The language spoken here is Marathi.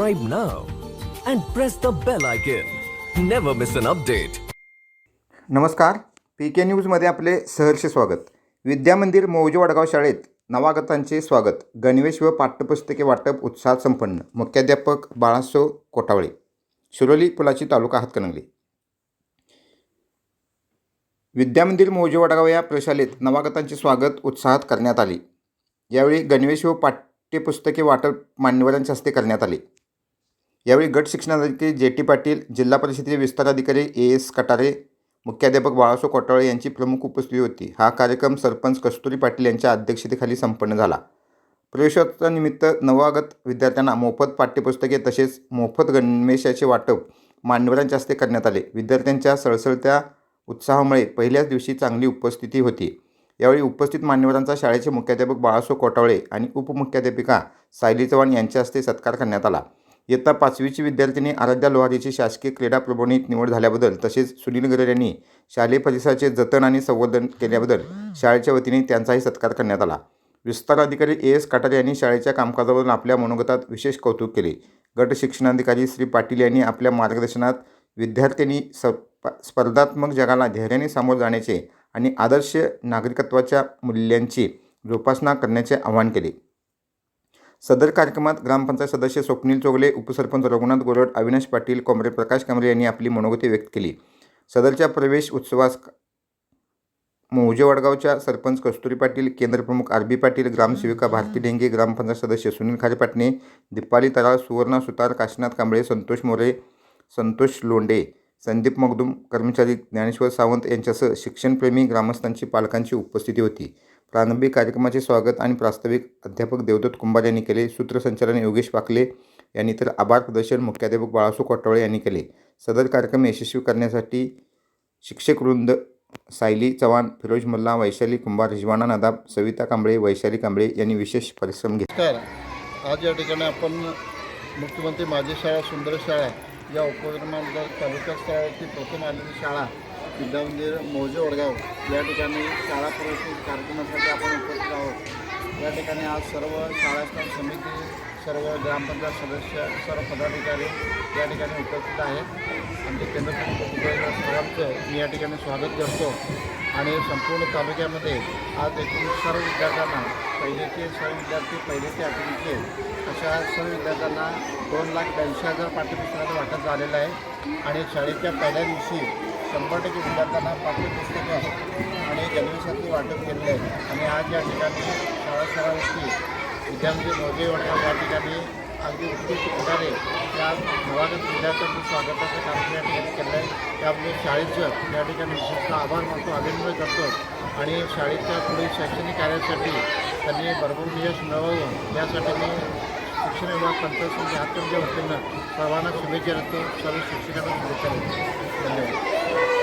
subscribe now and press the bell icon. Never miss an update. नमस्कार. पी के न्यूजमध्ये आपले सहर्ष स्वागत. विद्यामंदिर मौजे वडगाव शाळेत नवागतांचे स्वागत. गणवेश व पाठ्यपुस्तके वाटप उत्साहात संपन्न. मुख्याध्यापक बाळासो कोटावळे. शिरोली पुलाची तालुका हातकणंगले. विद्यामंदिर मौजे वडगाव या प्रशालेत नवागतांचे स्वागत उत्साहात करण्यात आले. यावेळी गणवेश व पाठ्यपुस्तके वाटप मान्यवरांच्या हस्ते करण्यात आले. यावेळी गट शिक्षणाधिकारी जे टी पाटील जिल्हा परिषदेचे विस्तार अधिकारी ए एस कटारे मुख्याध्यापक बाळासो कोटाळे यांची प्रमुख उपस्थिती होती. हा कार्यक्रम सरपंच कस्तुरी पाटील यांच्या अध्यक्षतेखाली संपन्न झाला. प्रवेशोत्सवानिमित्त नवागत विद्यार्थ्यांना मोफत पाठ्यपुस्तके तसेच मोफत गणवेशाचे वाटप मान्यवरांच्या हस्ते करण्यात आले. विद्यार्थ्यांच्या सळसळत्या उत्साहामुळे पहिल्याच दिवशी चांगली उपस्थिती होती. यावेळी उपस्थित मान्यवरांचा शाळेचे मुख्याध्यापक बाळासो कोटावळे आणि उपमुख्याध्यापिका सायली चव्हाण यांच्या हस्ते सत्कार करण्यात आला. इयत्ता पाचवीची विद्यार्थिनी आराध्या लोहारीची शासकीय क्रीडा प्रबोधिनीत निवड झाल्याबद्दल तसेच सुनील गरड यांनी शालेय परिसराचे जतन आणि संवर्धन केल्याबद्दल शाळेच्या वतीने त्यांचाही सत्कार करण्यात आला. विस्तार अधिकारी ए एस काटारे यांनी शाळेच्या कामकाजावरून आपल्या मनोगतात विशेष कौतुक केले. गट शिक्षणाधिकारी श्री पाटील यांनी आपल्या मार्गदर्शनात विद्यार्थ्यांनी स्पर्धात्मक जगाला धैर्याने सामोरं जाण्याचे आणि आदर्श नागरिकत्वाच्या मूल्यांची जोपासना करण्याचे आवाहन केले. सदर कार्यक्रमात ग्रामपंचायत सदस्य स्वप्नील चोगले उपसरपंच रघुनाथ गोरड अविनाश पाटील कॉम्रेड प्रकाश कांबळे यांनी आपली मनोगती व्यक्त केली. सदरच्या प्रवेश उत्सवास मौजे वडगावच्या सरपंच कस्तुरी पाटील केंद्रप्रमुख आर बी पाटील ग्रामसेविका भारती डेंगे ग्रामपंचायत सदस्य सुनील खारेपाटणे दीपाली तराळ सुवर्णा सुतार काशीनाथ कांबळे संतोष मोरे संतोष लोंडे संदीप मगदुम कर्मचारी ज्ञानेश्वर सावंत यांच्यासह शिक्षणप्रेमी ग्रामस्थांची पालकांची उपस्थिती होती. प्रारंभिक कार्यक्रमाचे स्वागत आणि प्रास्ताविक अध्यापक देवदत्त कुंभार यांनी केले. सूत्रसंचालन योगेश पाकले यांनी तर आभार प्रदर्शन मुख्याध्यापक बाळासू कोटावळे यांनी केले. सदर कार्यक्रम यशस्वी करण्यासाठी शिक्षकवृंद सायली चव्हाण फिरोज मल्ला वैशाली कुंभार रिजवाना नदाब सविता कांबळे वैशाली कांबळे यांनी विशेष परिश्रम घेतले. आज या ठिकाणी आपण मुख्यमंत्री माझी शाळा सुंदर शाळा या उपक्रमांतर्गत तालुका स्तरावरती प्रथम आलेली शाळा विद्या मंदिर मौजे वडगाव या ठिकाणी शाळा प्रवेश कार्यक्रमासाठी आपण उपस्थित आहोत. या ठिकाणी आज सर्व शाळा समिती सर्व ग्रामपंचायत सदस्य सर्व पदाधिकारी या ठिकाणी उपस्थित आहेत. आमचे केंद्रप्रमुख उपक्रम मी या ठिकाणी स्वागत करतो. आणि संपूर्ण तालुक्यामध्ये आज एकूण सर्व विद्यार्थ्यांना पहिलेचे सर्व विद्यार्थी पहिले ते आठवीचे अशा सर्व विद्यार्थ्यांना दोन लाख ब्याऐंशी हजार पाठ्यपुस्तकाचं वाटप झालेलं आहे. आणि शाळेच्या पहिल्या दिवशी शंभर टक्के विद्यार्थ्यांना पाठ्यपुस्तकं आणि गणवेशातली वाटप केलेलं आहे. आणि आज या ठिकाणी शाळा सरावरती विद्यार्थी मोजे वडगाव या ठिकाणी अगदी उत्कृष्ट प्रकारे त्या नवागत विद्यार्थ्यांचं स्वागताचं कार्यक्रम या ठिकाणी केलं आहे. त्यामुळे शाळेचं या ठिकाणी विशेषतः आभार मानतो अभिनंदन करतो. आणि शाळेच्या पुढील शैक्षणिक कार्यासाठी त्यांनी भरपूर यश मिळवावं. यासाठी मी शिक्षण विभाग पंचायत समिती वतीनं सर्वांना शुभेच्छा देतो. सर्व शिक्षकांना शुभेच्छा देतो. धन्यवाद.